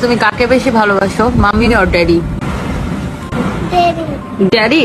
তুমি কাকে বেশি ভালোবাসো? মামি আর ড্যাডি ড্যাডি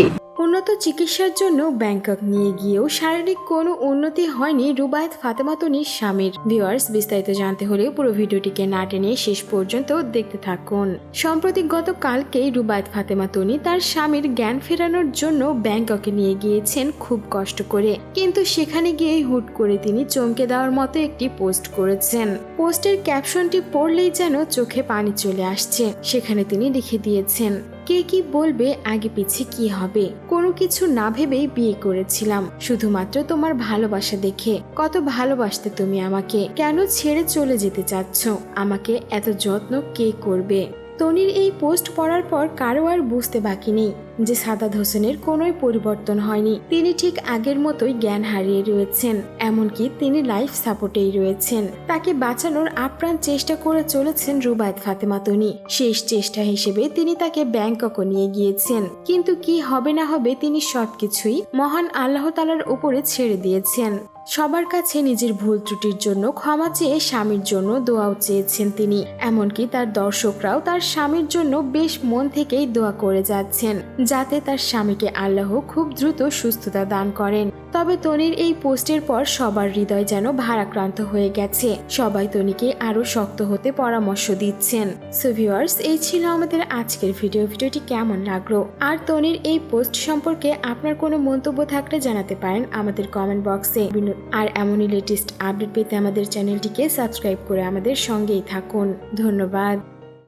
উন্নত চিকিৎসার জন্য ব্যাংকক নিয়ে গিয়েও শারীরিক কোনো উন্নতি হয়নি রুবায়েত ফাতেমাতনির স্বামীর। ভিওয়ার্স বিস্তারিত জানতে হলে পুরো ভিডিওটিকে না টেনে শেষ পর্যন্ত দেখতে থাকুন। সম্প্রতি গতকালকেই রুবায়েত ফাতেমাতনি তার স্বামীর জ্ঞান ফেরানোর জন্য ব্যাংককে নিয়ে গিয়েছেন খুব কষ্ট করে। কিন্তু সেখানে গিয়ে হুট করে তিনি চমকে দেওয়ার মতো একটি পোস্ট করেছেন। পোস্টের ক্যাপশনটি পড়লেই যেন চোখে পানি চলে আসছে। সেখানে তিনি লিখে দিয়েছেন কে কি বলবে, আগে পিছে কি হবে? কোনো কিছু না ভেবেই বিয়ে করেছিলাম। শুধুমাত্র তোমার ভালোবাসা দেখে। কত ভালোবাসতে তুমি আমাকে? কেন ছেড়ে চলে যেতে চাচ্ছ? আমাকে এত যত্ন কে করবে? তনির এই পোস্ট পড়ার পর কারও আর বুঝতে বাকি নেই। যে সাদাত হোসেনের কোনোই পরিবর্তন হয়নি। তিনি ঠিক আগের মতোই জ্ঞান হারিয়ে রয়েছেন, এমনকি তিনি লাইফ সাপোর্টেই রয়েছেন। তাকে বাঁচানোর আপ্রাণ চেষ্টা করে চলেছেন রুবায়ত ফাতেমা তনি। শেষ চেষ্টা হিসেবে তিনি তাকে ব্যাংকক নিয়ে গিয়েছেন। কিন্তু কি হবে না হবে তিনি সবকিছুই মহান আল্লাহ তালার উপরে ছেড়ে দিয়েছেন। সবার কাছে নিজের ভুল ত্রুটির জন্য ক্ষমা চেয়ে স্বামীর জন্য দোয়াও চেয়েছেন তিনি। এমনকি তার দর্শকরাও তার স্বামীর জন্য বেশ মন থেকেই দোয়া করে যাচ্ছেন, যাতে তার স্বামীকে আল্লাহ খুব দ্রুত সুস্থতা দান করেন। তবে তনির এই পোস্টের পর সবার হৃদয় যেন ভারাক্রান্ত হয়ে গেছে। সবাই তনিকে আরও শক্ত হতে পরামর্শ দিচ্ছেন। সো ভিউয়ার্স, এই ছিল আমাদের আজকের ভিডিও। ভিডিওটি কেমন লাগল? আর তনির এই পোস্ট সম্পর্কে আপনার কোনো মন্তব্য থাকলে জানাতে পারেন আমাদের কমেন্ট বক্সে। আর এমনই লেটেস্ট আপডেট পেতে আমাদের চ্যানেলটিকে সাবস্ক্রাইব করে আমাদের সঙ্গেই থাকুন। ধন্যবাদ।